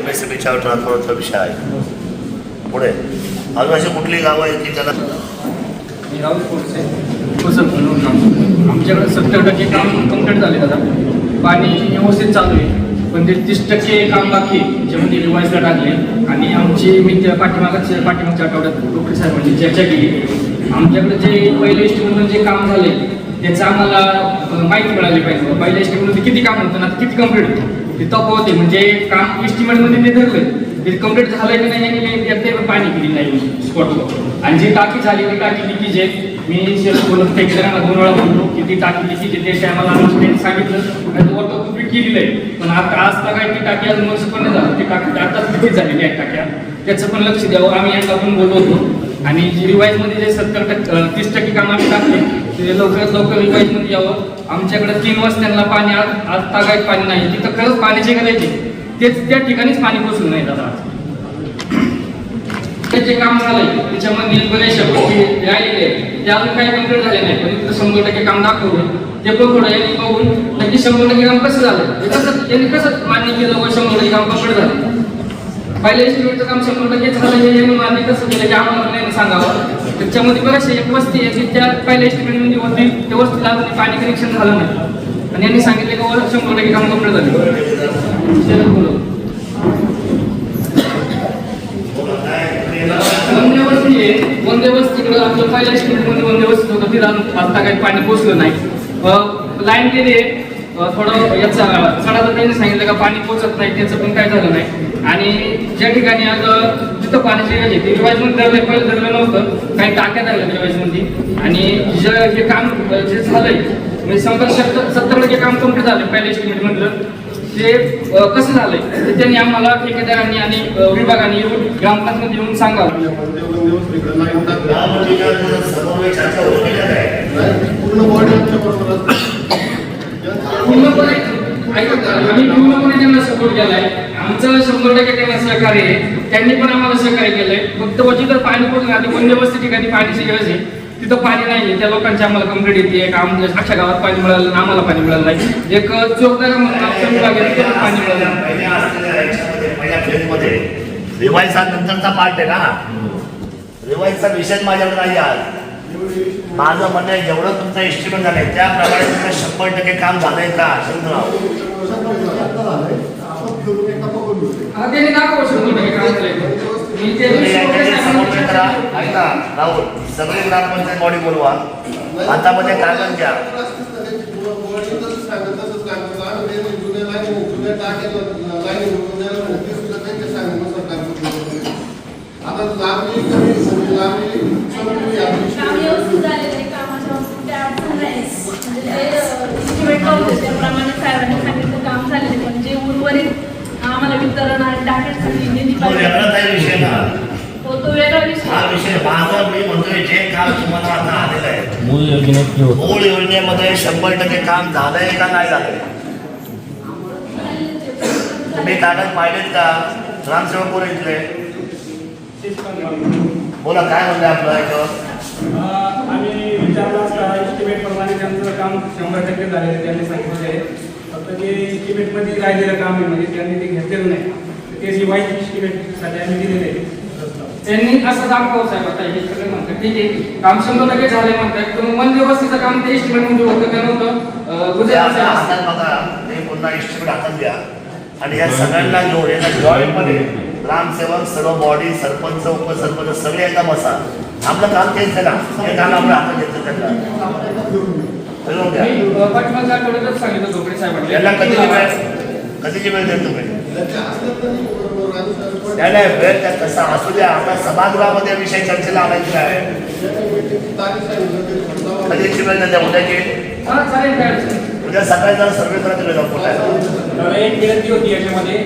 M S C बीच्या विषय आहे. पुढे. अजून अशी कुठली गावं आहेत की त्याला हो, आमच्याकडे सत्तर टक्के काम कंप्लीट झाले दादा. पाणी व्यवस्थित चालू आहे. पण ते तीस टक्के काम बाकी जे म्हणजे रिवाईजला टाकले. आणि आमची मी त्या पाठीमागच्या पाठीमागच्या आठवड्यात डॉक्टर म्हणजे चर्चा केली. आमच्याकडे जे पहिले एस्टिमेटमध्ये जे काम झाले त्याचं आम्हाला माहिती मिळाली पाहिजे. पहिल्या एस्टिमेटमध्ये किती काम होतं ना किती कंप्लीट होतं? ते तफावत म्हणजे काम एस्टिमेटमध्ये ते धरलं ते कंप्लीट झालंय की नाही पाणी दिली नाही स्पॉटवर आणि जी टाकी झाली ती टाकी किती जे मी शेअर दोन वेळा बोललो की ती टाकी किती ते आम्हाला आम्ही सांगितलं आणि वॉटर कंप्लीट केलेलं आहे. पण आता आज तर काय ती टाकी अजून वर्ष पण नाही झालं. ती टाकी आताच किती झालेली आहे टाक्या? त्याचं पण लक्ष द्यावं. आम्ही यांना पण बोलवतो. होतो आणि जी रिवाईजमध्ये जे सत्तर टक्के तीस टक्के काम आम्ही टाकले ते लवकरात लवकर रिवाईजमध्ये यावं. आमच्याकडे तीन वाजत्यांना पाणी आज आज तागायत पाणी नाही. तिथं खरंच पाण्याची गरज आहे. तेच त्या ठिकाणीच पाणी पोचलं नाही दादा ते जे काम झालंय त्याच्यामध्ये बऱ्याचशा गोष्टी राहिलेले आहेत. ते अजून काही कंप्लीट झाले नाही पण इथं शंभर टक्के काम दाखवलं. ते पण थोडं यांनी बघून नक्की शंभर टक्के काम कसं झालं? कसं त्यांनी कसं मान्य केलं व शंभर टक्के काम पकड झालं? पहिल्या एस्टिमेटचं काम शंभर टक्के झालं हे मान्य कसं केलं की आम्हाला नाही सांगावं. त्याच्यामध्ये बऱ्याचशा एक वस्ती आहे की त्या पहिल्या स्टेटमेंटमध्ये होती. त्या वस्तीला अजून पाणी कनेक्शन झालं नाही. आणि यांनी सांगितलं की वर शंभर टक्के काम कंप्लीट झाले. वस्ती आहे. वंदे वस्तीकडे आपलं पहिल्या स्टेटमध्ये वंदे वस्ती होतं. आता काही पाणी पोचलं नाही. लाईन गेली आहे. थोडं याचा सणाला त्यांनी सांगितलं का पाणी पोचत नाही. त्याचं पण काय झालं नाही. आणि ज्या ठिकाणी आज जिथं पाण्याची आहे ते रिवाईजमध्ये धरलं पहिलं धरलं नव्हतं. काही टाक्या धरल्या रिवाईजमध्ये आणि जे हे काम जे झालंय म्हणजे समजा सत्तर सत्तर टक्के काम कंप्लीट झालं पहिल्या एस्टिमेटमधलं ते अ, कसं झालंय? ते त्यांनी आम्हाला ठेकेदारांनी आणि विभागाने येऊन ग्रामपंचायत येऊन सांगावं. पूर्णपणे आम्ही पूर्णपणे त्यांना सपोर्ट केलाय. आमचं शंभर टक्के त्यांना सहकार्य आहे. त्यांनी पण आम्हाला सहकार्य केलंय. फक्त वरची तर पाणी पडून आधी वस्ती ठिकाणी पाण्याची गरज आहे तिथं पाणी नाही त्या लोकांची आम्हाला कंप्लेंट येते. एक आम अख्ख्या गावात पाणी मिळालं आम्हाला पाणी मिळालं नाही. एक चोरदार पाणी मिळालं नाही. पहिल्या असलेल्या याच्यामध्ये पहिल्या फेजमध्ये रिवाईज हा नंतरचा पार्ट आहे ना? रिवाईजचा विषय माझ्याकडे नाही आज. माझं म्हणणं आहे जेवढं तुमचं एस्टिमेट झालंय त्याप्रमाणे तुमचं शंभर टक्के काम झालंय का तुम्ही याच्याशी समन्वय करा. ऐका राहुल सगळे ग्रामपंचायत बॉडी बोलवा. हातामध्ये कागद घ्या काम व्यवस्थित झालेलं आहे कामाच्या बाबतीत काय अडचण नाही म्हणजे ते estimate लावलं त्याप्रमाणे साहेबांनी सांगितलं काम झालेलं आहे. पण जे उर्वरित आम्हाला वितरण आणि टाकेसाठी निधी तो वेगळाच आहे विषय ना हो तो वेगळा हा विषय विषय माझा मी म्हणतोय जे काम तुम्हाला आता आलेलं आहे मूळ योजनेत हे होतं. मूळ योजनेमध्ये शंभर टक्के काम झालंय का नाही झालंय? तुम्ही कागद पाहिलेत का? ग्रामसेवक कोण इथले? बोला काय म्हणलं आपलं ऐकलं आम्ही विचारलं असता एस्टिमेट प्रमाणे त्यांचं काम शंभर टक्के झालेलं त्यांनी सांगितलं आहे. फक्त जे एस्टिमेटमध्ये राहिलेलं काम आहे म्हणजे त्यांनी ते घेतलेलं नाही. ते रिवाईज एस्टिमेटसाठी आम्ही दिलेले आहे. त्यांनी असं दाखवावं साहेब आता हे सगळं म्हणतात. ठीक आहे. काम शंभर टक्के झाले म्हणतात. पण मन व्यवस्थेचं काम ते एस्टिमेटमध्ये होतं का नव्हतं? गुजरात साहेब. बघा पुन्हा इस्टिमेट हातात आणि या सगळ्यांना जोड याला जॉईंटमध्ये. ग्रामसेवक सर्व बॉडी सरपंच उपसरपंच सगळे एकदा बसा. आपलं काम तेच आहे ना. हे काम आपलं हातात घेतलं त्यांना. पाठीमागच्या आठवड्यातच सांगितलं झोपडे साहेबांनी. याला कधीची वेळ कधीची वेळ देत तुम्ही? नाही नाही त्या कसा असू द्या आता सभागृहामध्ये विषय चर्चेला आणायची आहे. कधीची वेळ उद्याची. उद्या सकाळी जरा सर्वे करायचं वेळ जाऊ विनंती होती याच्यामध्ये.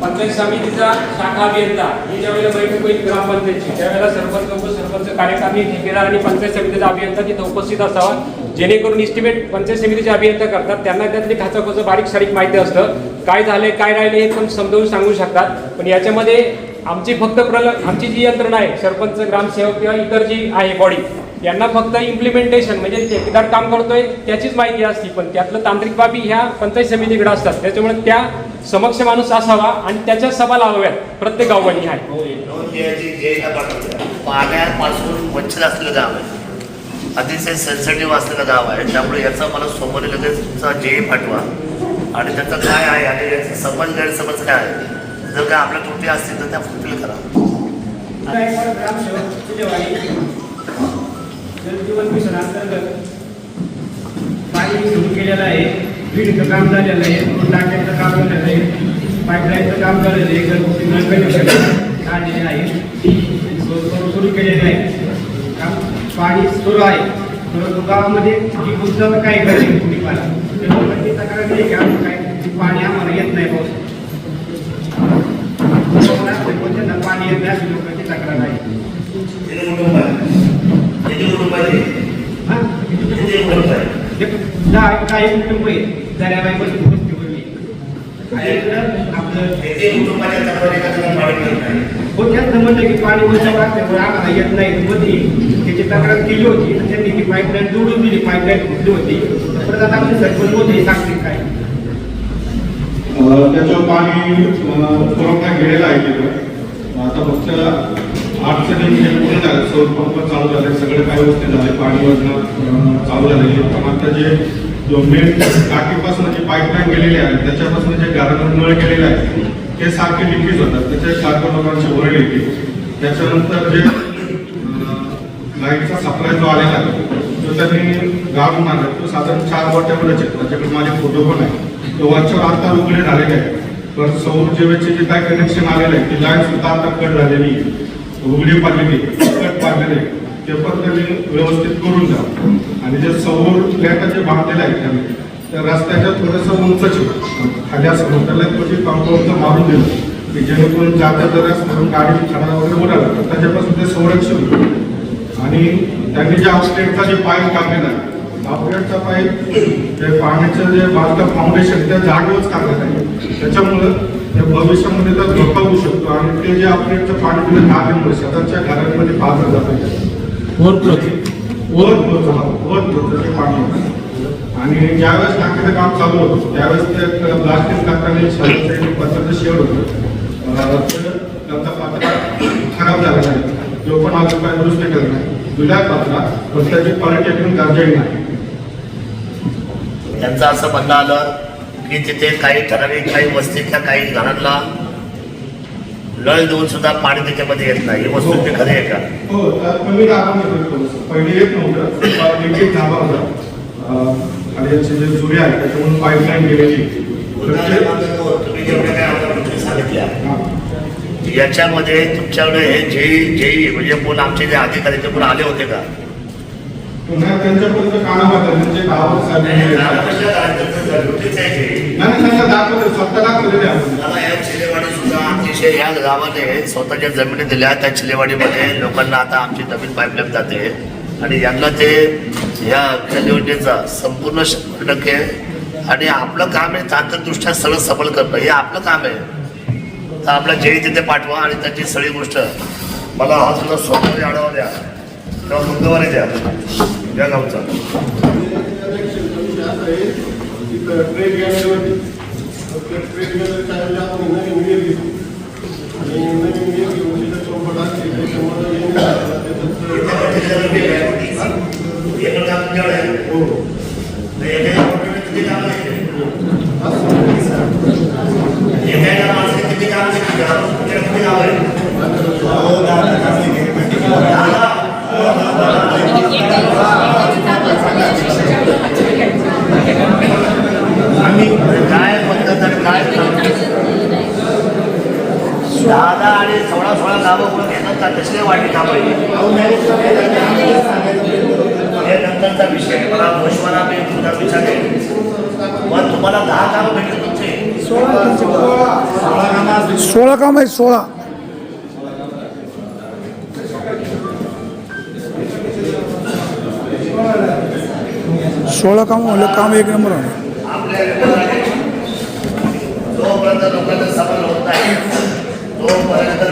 पंचायत समितीचा शाखा अभियंता ही ज्या वेळेला बैठक होईल ग्रामपंचायतची त्यावेळेला सरपंच उपसरपंच कार्यकारी ठेकेदार आणि पंचायत समितीचा अभियंता तिथं उपस्थित असावा. जेणेकरून इस्टिमेट पंचायत समितीचे अभियंता करतात. त्यांना त्यातली खाचाखोचं बारीक सारीक माहिती असतं. काय झाले काय राहिले हे पण समजावून सांगू शकतात. पण याच्यामध्ये आमची फक्त प्रल आमची जी यंत्रणा आहे सरपंच ग्रामसेवक किंवा इतर जी आहे बॉडी यांना फक्त इम्प्लिमेंटेशन म्हणजे ठेकेदार काम करतोय त्याचीच माहिती असते. पण त्यातलं तांत्रिक बाबी ह्या पंचायत समितीकडे असतात. त्याच्यामुळे त्या समक्ष माणूस असावा आणि त्याच्या सभा लावाव्यात. प्रत्येक गाववानी आहे. हो, पाण्यापासून वंचित असलेलं गाव आहे. अतिशय सेन्सिटिव्ह असलेलं गाव आहे. त्यामुळे याचा मला सोमवारी लगेच तुमचा जे पाठवा. आणि त्याचं काय आहे आणि याची समज गैरसमज काय आहे? जर काय आपल्या त्रुटी असतील तर त्या फुलफिल करा. सुरू केलेलं आहे विहिरीचं काम झालेलं आहे दोन काम झालेलं आहे पाईपलाईनचं काम झालेलं आहे घरगुती नळ कनेक्शन काढलेले आहे सुरू केलेलं आहे. पाणी सुरू आहे. परंतु गावामध्ये ही गुंत काय पाला ते लोकांची तक्रार नाही की? आम्ही काय पाणी आम्हाला येत नाही पाऊस त्यांना पाणी येत नाही अशी लोकांची तक्रार आहे. कुटुंब काही कुटुंब आहे? गोष्टी बोलली आपलं किती म्हणलं की पाणी उंचावर असल्यामुळे आम्हाला येत नाही. मध्ये त्याची तक्रार केली होती त्यांनी ती पाईपलाईन जोडून दिली पाईपलाईन फुटली होती. परत आता आपले सरपंच मोठे सांगतील काय. त्याचं पाणी पुरवठा गेलेला आहे तिथं. आता फक्त अडचणी म्हणजे पूर्ण झाले. सौर पंप चालू झाले सगळे काही गोष्टी झाले पाणी योजना चालू झालेली पण आता जे मेन टाकीपासून जे पाईपलाईन गेलेले आहे त्याच्यापासून जे घरात नळ गेलेले आहे हे सारखे लिकेज होतात. त्याचे सारखं लोकांची ओरड येते त्याच्यानंतर जे लाईटचा सप्लाय जो आलेला तो त्यांनी गाडून आणला तो साधारण चार वाट्यावरच आहे. त्याच्याकडे माझे फोटो पण आहे तो वरच्यावर आता उघडे झालेले आहे पण सौर जेवेचे जे काय कनेक्शन आलेलं आहे ती लाईन सुद्धा आता कट झालेली आहे. उघडी पाडलेली कट पाडलेले ते पण त्यांनी व्यवस्थित करून द्या आणि जे सौर प्लॅट जे बांधलेले आहेत त्यांनी त्या रस्त्याच्या थोडंसं उंचच आहे. खाली असं म्हणताना म्हणजे कंपाऊंडचं मारून दिलं. की जेणेकरून जाता जर म्हणून गाडी खडा वगैरे उडाला तर त्याच्यापासून ते संरक्षण होईल आणि त्यांनी जे आउटलेटचा जे पाईप टाकलेला आहे आउटलेटचा पाईप ते पाण्याचं जे बांधकाम फाउंडेशन त्या जागेवरच टाकलं आहे. त्याच्यामुळं ते भविष्यामध्ये तर धोका होऊ शकतो. आणि ते जे आउटलेटचं पाणी दिलं टाकल्यामुळे स्वतःच्या घरांमध्ये पाहत जातं. ओव्हरफ्लोचं ओव्हरफ्लोचं ते पाणी. होतं आणि ज्यावेळेस टाकीचं काम चालू होतं त्यावेळेस ते प्लास्टिक शेवटचं पत्राचं शेड होतं. त्याचा पात्रा खराब झाला नाही. तो पण अजून काय दुरुस्त केलं नाही. जुल्या पात्रा पण त्याची क्वालिटी एकदम दर्जाही नाही. त्यांचं असं म्हणणं आलं की तिथे काही ठराविक काही वस्तीतल्या काही घरांना नळ देऊन सुद्धा पाणी त्याच्यामध्ये येत नाही. ही वस्तू ते खरी आहे का? हो. पहिले येत नव्हतं. आणि याचे जे जुळे आहे त्याच्यामधून पाईपलाईन गेलेली. याच्यामध्ये तुमच्याकडे हे जेई जेई म्हणजे कोण आमचे जे अधिकारी ते कोण आले होते का? त्यांच्यापर्यंत कानावर म्हणजे या गावाने स्वतःच्या जमिनी दिल्या त्या चिलेवाडीमध्ये. लोकांना आता आमची नवीन पाईपलाईन जाते. आणि यांना ते ह्या योजनेचा संपूर्ण शंभर टक्के आणि आपलं काम आहे तांत्रिकदृष्ट्या सगळं सबल करणं. हे आपलं काम आहे. तर आपला जेई तिथे पाठवा आणि त्याची सगळी गोष्ट मला हा सुद्धा सोमवारी आढावा द्या. किंवा मंगळवारी द्या. या गावचा. ट्रेन ഞങ്ങൾ काम आहे सोळा सोळा काम म्हणलं काम एक नंबर आहे होत नाही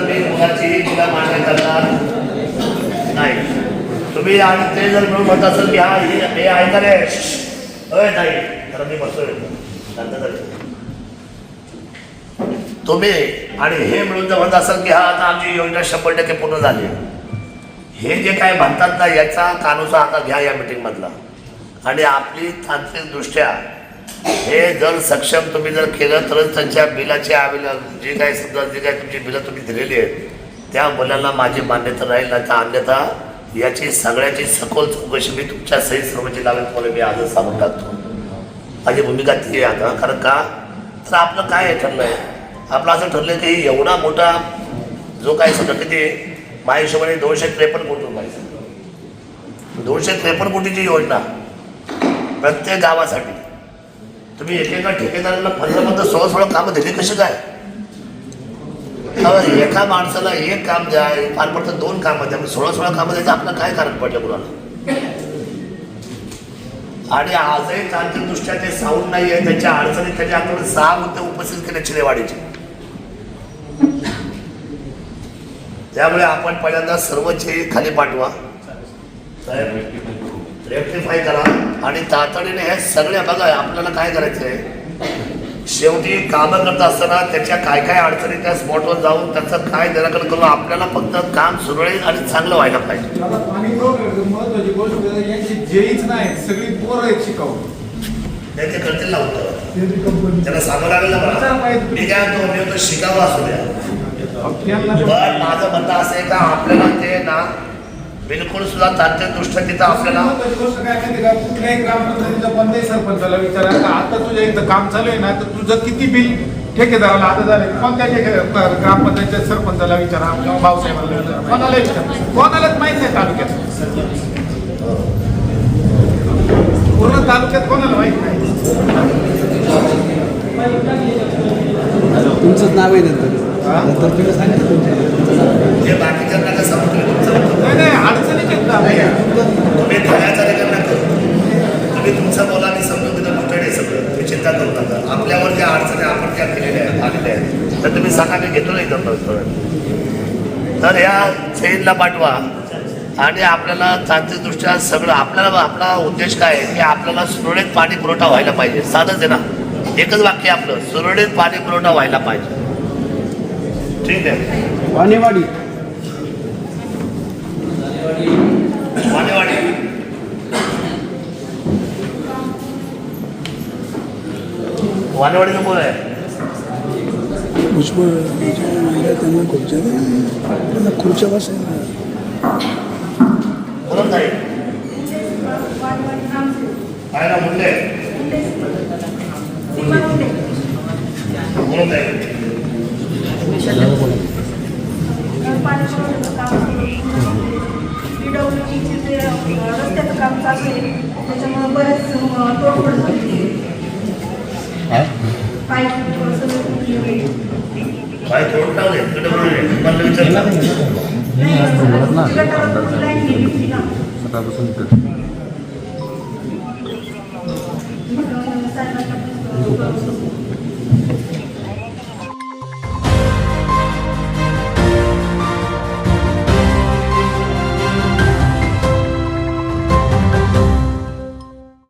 मी मुलाची करणार नाही. तुम्ही आणि ते जर मिळून म्हणत असेल की हा हे हे आहे रे नाही? तर मी बसतोय तुम्ही आणि हे मिळून जर म्हणत असाल की हा आता आमची योजना शंभर टक्के पूर्ण झाली. हे जे काय म्हणतात ना याचा कानूचा आता घ्या या मिटिंगमधला आणि आपली तांत्रिकदृष्ट्या हे जर सक्षम तुम्ही जर केलं तरच त्यांच्या बिलाची अवेलेबल जे काय समजा जे काय तुमची बिलं तुम्ही दिलेली आहेत त्या मुलांना माझी मान्यता राहील नाही तर अन्यथा याची सगळ्याची सखोल चौकशी मी तुमच्या सही सर्वची लावेल तुम्हाला मी आजच सांगून टाकतो. माझी भूमिका ती आहे आता कारण का? तर आपलं काय ठरलं आहे आपलं असं ठरलं की एवढा मोठा जो काय समजा किती माझ्या हिशोबाने दोनशे त्रेपन्न कोटी रुपये दोनशे त्रेपन्न कोटीची योजना प्रत्येक गावासाठी. तुम्ही एकेका ठेकेदाराला पंधरा पंधरा सोळा सोळा कामं दिली कशी काय? एका माणसाला एक काम द्या फार पडतं दोन कामं द्या मग सोळा सोळा कामं द्यायचं आपलं काय कारण पडलं कुणाला? आणि आजही तांत्रिकदृष्ट्या ते साऊंड नाही आहे त्याच्या अडचणीत त्याच्याकडे सहा मुद्दे उपस्थित केले चिलेवाडीचे. त्यामुळे आपण पहिल्यांदा सर्व सर्वचे खाली पाठवा. रेक्टिफाय करा. आणि तातडीने हे सगळे बघा आपल्याला काय करायचं आहे शेवटी कामं करत असताना त्याच्या काय काय अडचणी त्या स्पॉटवर जाऊन त्याचं काय निराकरण करून आपल्याला फक्त काम सुरळीत आणि चांगलं व्हायला पाहिजे. ते करतील ना उत्तर. सांगावं लागेल ना मी काय म्हणतो मी शिकावं असू द्या. पण माझं म्हणणं असं आहे का आपल्याला ते ना बिलकुल सुद्धा तांत्रिकदृष्ट्या तिथं आपल्याला गोष्ट काय माहिती का? कुठल्याही ग्रामपंचायतीच्या कोणत्याही सरपंचाला विचारा का आता तुझ्या इथं काम चालू आहे ना तर तुझं किती बिल ठेकेदाराला आता झाले? कोणत्या ठेकेदार ग्रामपंचायतीच्या सरपंचाला विचारा किंवा भाऊसाहेबांना विचारा. कोणाला विचारा? कोणालाच माहीत नाही तालुक्यात. पूर्ण तालुक्यात कोणाला माहीत नाही? तुमचंच नाव आहे नंतर. नंतर तुम्ही सांगितलं तुम्ही धड्याचा रेकॉर्ड नका तुम्ही तुमचं बोला मी समजून तिथं आहे सगळं. तुम्ही चिंता करू नका. आपल्यावर ज्या अडचणी आपण त्या केलेल्या आहेत आलेल्या आहेत तर तुम्ही सांगा मी घेतो नाही थोडं तर या चेनला पाठवा. आणि आपल्याला तांत्रिकदृष्ट्या सगळं आपल्याला आपला उद्देश काय आहे? की आपल्याला सुरळीत पाणी पुरवठा व्हायला पाहिजे. साधंच आहे ना? एकच वाक्य आपलं. सुरळीत पाणी पुरवठा व्हायला पाहिजे. ठीक आहे? वाणेवाडी. वाडेवाडी वाडेवाडीचं कोण आहे. भुजबळ त्यांना खुर्च्या त्यांना खुर्च्या बसायला बोलत नाही काय ना मुंडे बोलत आहे पाण्याचं काम PWD चे जे रस्त्याचं काम चालू आहे त्याच्यामुळे बरेच अं, तोडफोड झाली पाईप सगळं फुटलेलं आहे. काय तोडून टाकले तिकडे बोलले मला विचारलं नाही, गटारातून लाईन गेली होती ना. म्हणून साहेबांना